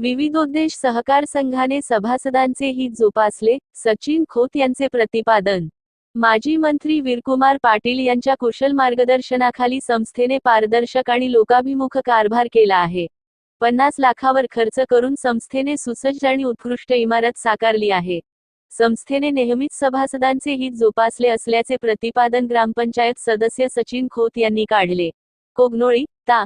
विविधोद्देश सहकार संघाने सभासदांचे हित जोपासले सचिन खोत यांचे प्रतिपादन. माजी मंत्री वीरकुमार पाटील यांच्या कुशल मार्गदर्शनाखाली संस्थेने पारदर्शक आणि लोकाभिमुख कारभार केला आहे. पन्नास लाखावर खर्च करून संस्थेने सुसज्ज आणि उत्कृष्ट इमारत साकारली आहे. संस्थेने नेहमीच सभासदांचे हित जोपासले असल्याचे प्रतिपादन ग्रामपंचायत सदस्य सचिन खोत यांनी काढले. कोगनोळी ता.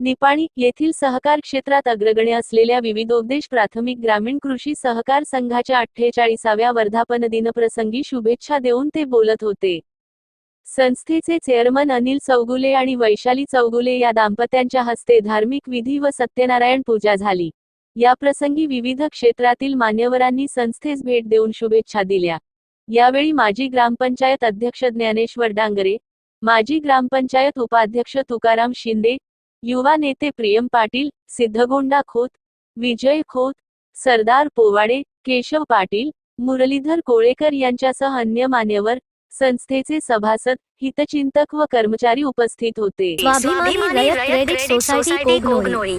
निपाणी येथील सहकार क्षेत्रात अग्रगण्य असलेल्या विविधोद्देश प्राथमिक ग्रामीण कृषी सहकार संघाच्या अठ्ठेचाळीसाव्या वर्धापन दिनप्रसंगी शुभेच्छा देऊन ते बोलत होते. संस्थेचे चेअरमन अनिल चौगुले आणि वैशाली चौगुले या दाम्पत्यांच्या हस्ते धार्मिक विधी व सत्यनारायण पूजा झाली. याप्रसंगी विविध क्षेत्रातील मान्यवरांनी संस्थेस भेट देऊन शुभेच्छा दिल्या. यावेळी माजी ग्रामपंचायत अध्यक्ष ज्ञानेश्वर डांगरे माजी ग्रामपंचायत उपाध्यक्ष तुकाराम शिंदे युवा नेते प्रियम पाटील सिद्धगोंडा खोत विजय खोत सरदार पोवाडे केशव पाटील मुरलीधर कोळेकर यांच्यासह अन्य मान्यवर संस्थेचे सभासद हितचिंतक व कर्मचारी उपस्थित होते. स्वाभिमानी रयत क्रेडिट सोसायटी कोगनोळी.